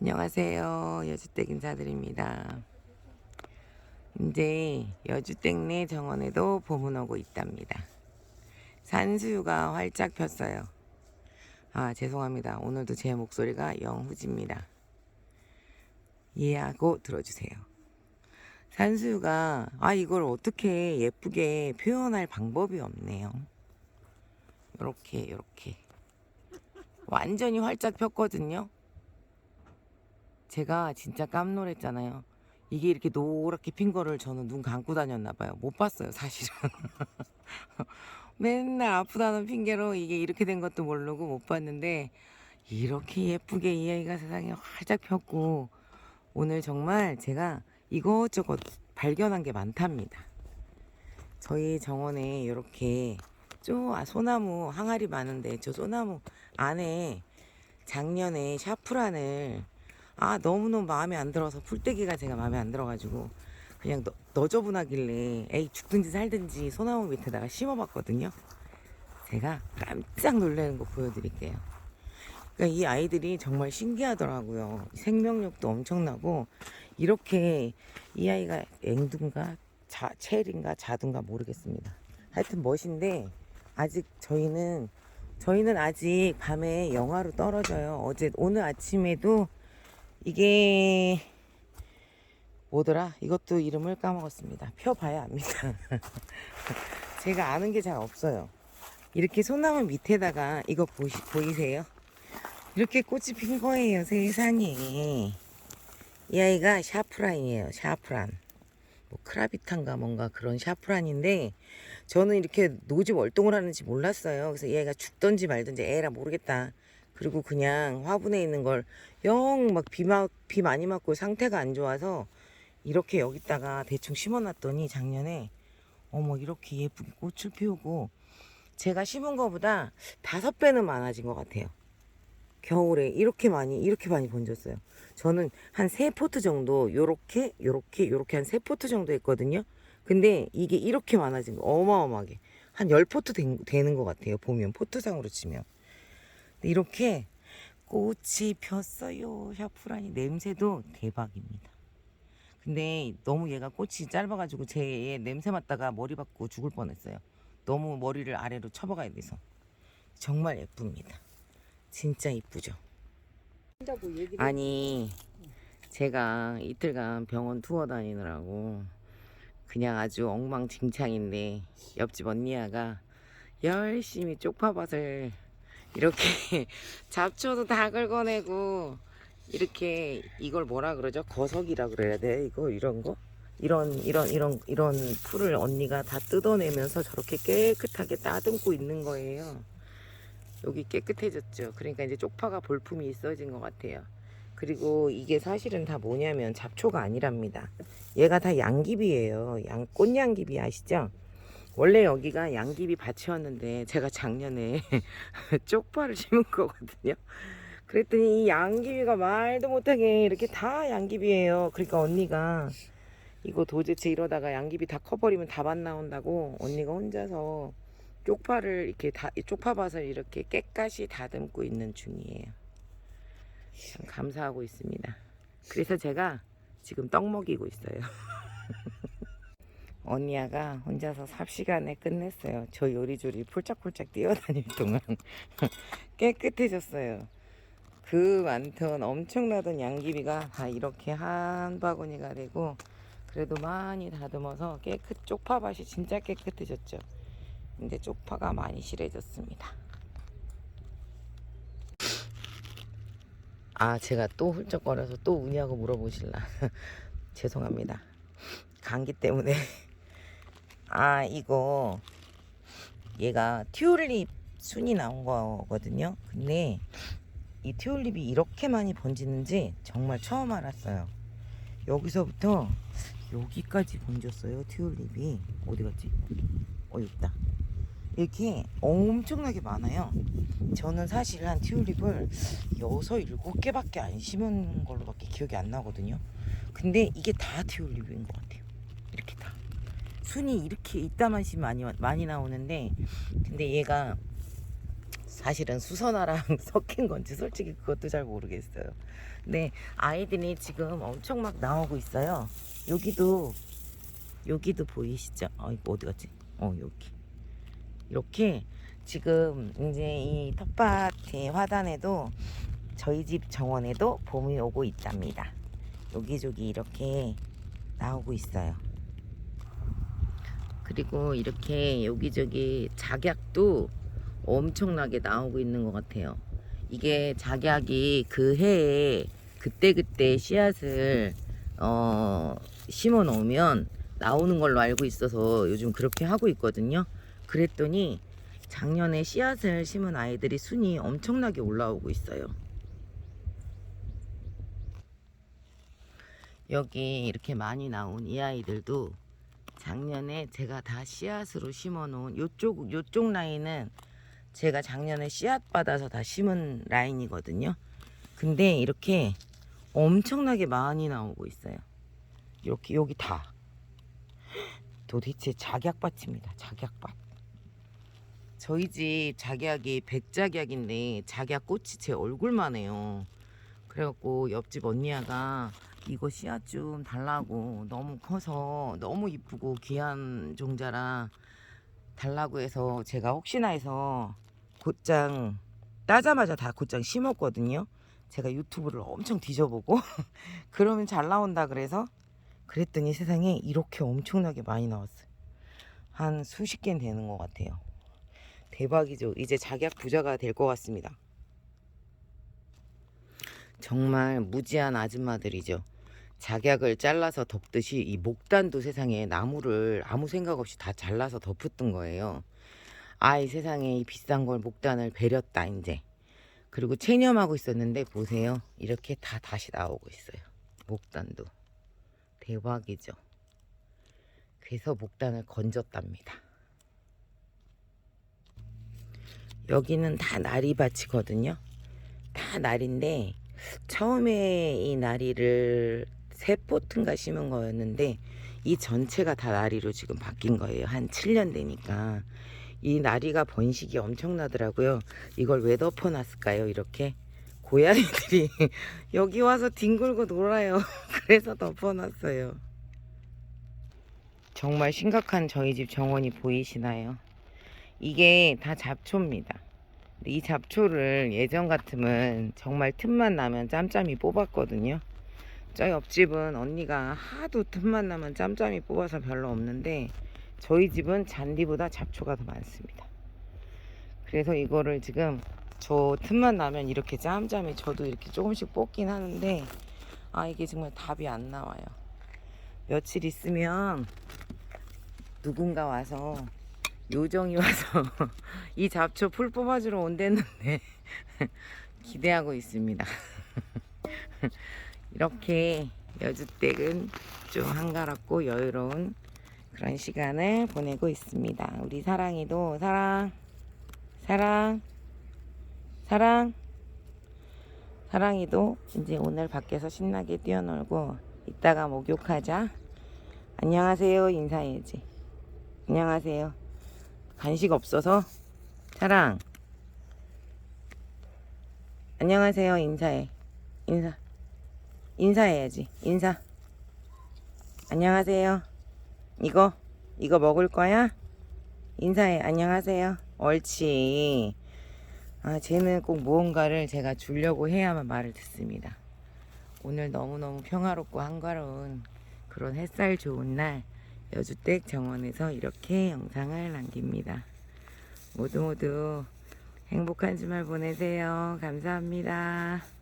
안녕하세요. 여주댁 인사드립니다. 이제 여주댁 내 정원에도 봄은 오고 있답니다. 산수유가 활짝 폈어요. 아, 죄송합니다. 오늘도 제 목소리가 영후집니다. 이해하고 들어주세요. 산수유가, 아, 이걸 어떻게 예쁘게 표현할 방법이 없네요. 요렇게, 요렇게. 완전히 활짝 폈거든요. 제가 진짜 깜놀했잖아요. 이게 이렇게 노랗게 핀 거를 저는 눈 감고 다녔나 봐요. 못 봤어요, 사실은. 맨날 아프다는 핑계로 이게 이렇게 된 것도 모르고 못 봤는데 이렇게 예쁘게 이 아이가 세상에 활짝 폈고 오늘 정말 제가 이것저것 발견한 게 많답니다. 저희 정원에 이렇게 쪼 아, 소나무 항아리 많은데 저 소나무 안에 작년에 샤프란을 아 너무너무 마음에 안 들어서 풀떼기가 제가 마음에 안 들어가지고 그냥 너, 너저분하길래 에이 죽든지 살든지 소나무 밑에다가 심어봤거든요. 제가 깜짝 놀라는 거 보여드릴게요. 그러니까 이 아이들이 정말 신기하더라고요. 생명력도 엄청나고 이렇게 이 아이가 앵두인가 자, 첼인가 자두인가 모르겠습니다. 하여튼 멋인데 아직 저희는 저희는 아직 밤에 영하로 떨어져요. 어제 오늘 아침에도 이게 뭐더라? 이것도 이름을 까먹었습니다. 펴봐야 합니다. 제가 아는 게 잘 없어요. 이렇게 소나무 밑에다가 이거 보시, 보이세요? 이렇게 꽃이 핀 거예요, 세상에. 이 아이가 샤프란이에요, 샤프란. 뭐 크라비탄가 뭔가 그런 샤프란인데 저는 이렇게 노지 월동을 하는지 몰랐어요. 그래서 이 아이가 죽던지 말든지 에라 모르겠다. 그리고 그냥 화분에 있는 걸 영 막비막비 많이 맞고 상태가 안 좋아서 이렇게 여기다가 대충 심어놨더니 작년에 어머 이렇게 예쁘게 꽃을 피우고 제가 심은 거보다 다섯 배는 많아진 것 같아요. 겨울에 이렇게 많이 이렇게 많이 번졌어요. 저는 한 세 포트 정도 요렇게 요렇게 요렇게 한 세 포트 정도 했거든요. 근데 이게 이렇게 많아진 거 어마어마하게 한 열 포트 된- 되는 것 같아요. 보면 포트상으로 치면 이렇게 꽃이 폈어요. 샤프란이 냄새도 대박입니다. 근데 너무 얘가 꽃이 짧아가지고 제 냄새 맡다가 머리 받고 죽을 뻔했어요. 너무 머리를 아래로 쳐박아야 돼서 정말 예쁩니다. 진짜 이쁘죠. 아니 제가 이틀간 병원 투어 다니느라고 그냥 아주 엉망진창인데 옆집 언니야가 열심히 쪽파밭을 이렇게 잡초도 다 긁어내고 이렇게 이걸 뭐라 그러죠 거석이라 그래야 돼 이거 이런 거 이런 이런 이런 이런 풀을 언니가 다 뜯어내면서 저렇게 깨끗하게 따듬고 있는 거예요. 여기 깨끗해졌죠. 그러니까 이제 쪽파가 볼품이 있어진 것 같아요. 그리고 이게 사실은 다 뭐냐면 잡초가 아니랍니다. 얘가 다 양귀비예요. 양, 꽃양귀비 아시죠? 원래 여기가 양귀비 밭이었는데 제가 작년에 쪽파를 심은 거거든요. 그랬더니 이 양귀비가 말도 못하게 이렇게 다 양귀비예요. 그러니까 언니가 이거 도대체 이러다가 양귀비 다 커버리면 다밭 나온다고 언니가 혼자서 쪽파를 이렇게 다 쪽파밭을 이렇게 깨끗이 다듬고 있는 중이에요. 참 감사하고 있습니다. 그래서 제가 지금 떡 먹이고 있어요. 언니야가 혼자서 삽시간에 끝냈어요. 저 요리조리 폴짝폴짝 뛰어다닐 동안 깨끗해졌어요. 그 많던 엄청나던 양귀비가 다 이렇게 한 바구니가 되고 그래도 많이 다듬어서 깨끗 쪽파밭이 진짜 깨끗해졌죠. 근데 쪽파가 많이 실해졌습니다. 아, 제가 또 훌쩍거려서 또 우냐고 물어보실라. 죄송합니다. 감기 때문에. 아, 이거 얘가 튤립 순이 나온 거거든요. 근데 이 튤립이 이렇게 많이 번지는지 정말 처음 알았어요. 여기서부터 여기까지 번졌어요. 튤립이 어디 갔지? 어, 있다. 이렇게 엄청나게 많아요. 저는 사실 한 튤립을 여섯 일곱 개밖에 안 심은 걸로밖에 기억이 안 나거든요. 근데 이게 다 튤립인 것 같아요. 순이 이렇게 이따만씩 많이 많이 나오는데 근데 얘가 사실은 수선화랑 섞인 건지 솔직히 그것도 잘 모르겠어요. 근데 아이들이 지금 엄청 막 나오고 있어요. 여기도 여기도 보이시죠? 어 이거 어디 갔지? 어 여기 이렇게 지금 이제 이 텃밭의 화단에도 저희 집 정원에도 봄이 오고 있답니다. 여기저기 이렇게 나오고 있어요. 그리고 이렇게 여기저기 작약도 엄청나게 나오고 있는 것 같아요. 이게 작약이 그 해에 그때그때 씨앗을 어, 심어 놓으면 나오는 걸로 알고 있어서 요즘 그렇게 하고 있거든요. 그랬더니 작년에 씨앗을 심은 아이들이 순이 엄청나게 올라오고 있어요. 여기 이렇게 많이 나온 이 아이들도 작년에 제가 다 씨앗으로 심어 놓은 요쪽 요쪽 라인은 제가 작년에 씨앗 받아서 다 심은 라인이거든요. 근데 이렇게 엄청나게 많이 나오고 있어요. 이렇게 여기 다 도대체 작약밭입니다. 작약밭. 저희 집 작약이 백작약인데 작약 꽃이 제 얼굴만 해요. 그래갖고 옆집 언니야가 이거 씨앗 좀 달라고 너무 커서 너무 이쁘고 귀한 종자라 달라고 해서 제가 혹시나 해서 곧장 따자마자 다 곧장 심었거든요. 제가 유튜브를 엄청 뒤져보고 그러면 잘 나온다 그래서 그랬더니 세상에 이렇게 엄청나게 많이 나왔어요. 한 수십 개는 되는 것 같아요. 대박이죠. 이제 작약 부자가 될 것 같습니다. 정말 무지한 아줌마들이죠. 작약을 잘라서 덮듯이 이 목단도 세상에 나무를 아무 생각 없이 다 잘라서 덮었던 거예요. 아이 세상에 이 비싼 걸 목단을 베렸다 이제. 그리고 체념하고 있었는데 보세요. 이렇게 다 다시 나오고 있어요. 목단도. 대박이죠. 그래서 목단을 건졌답니다. 여기는 다 나리밭이거든요. 다 나리인데 처음에 이 나리를 세 포트인가 심은 거였는데 이 전체가 다 나리로 지금 바뀐 거예요. 한 7년 되니까. 이 나리가 번식이 엄청나더라고요. 이걸 왜 덮어놨을까요? 이렇게 고양이들이 여기 와서 뒹굴고 놀아요. 그래서 덮어놨어요. 정말 심각한 저희 집 정원이 보이시나요? 이게 다 잡초입니다. 이 잡초를 예전 같으면 정말 틈만 나면 짬짬이 뽑았거든요. 저 옆집은 언니가 하도 틈만 나면 짬짬이 뽑아서 별로 없는데 저희 집은 잔디보다 잡초가 더 많습니다. 그래서 이거를 지금 저 틈만 나면 이렇게 짬짬이 저도 이렇게 조금씩 뽑긴 하는데 아 이게 정말 답이 안 나와요. 며칠 있으면 누군가 와서 요정이 와서 이 잡초 풀 뽑아주러 온댔는데 기대하고 있습니다. 이렇게 여주댁은 좀 한가롭고 여유로운 그런 시간을 보내고 있습니다. 우리 사랑이도 사랑, 사랑, 사랑, 사랑이도 이제 오늘 밖에서 신나게 뛰어놀고 이따가 목욕하자. 안녕하세요 인사해야지. 안녕하세요. 간식 없어서 사랑. 안녕하세요 인사해. 인사. 인사해야지. 인사. 안녕하세요. 이거 이거 먹을 거야? 인사해. 안녕하세요. 옳지. 아, 쟤는 꼭 무언가를 제가 주려고 해야만 말을 듣습니다. 오늘 너무너무 평화롭고 한가로운 그런 햇살 좋은 날 여주댁 정원에서 이렇게 영상을 남깁니다. 모두 모두 행복한 주말 보내세요. 감사합니다.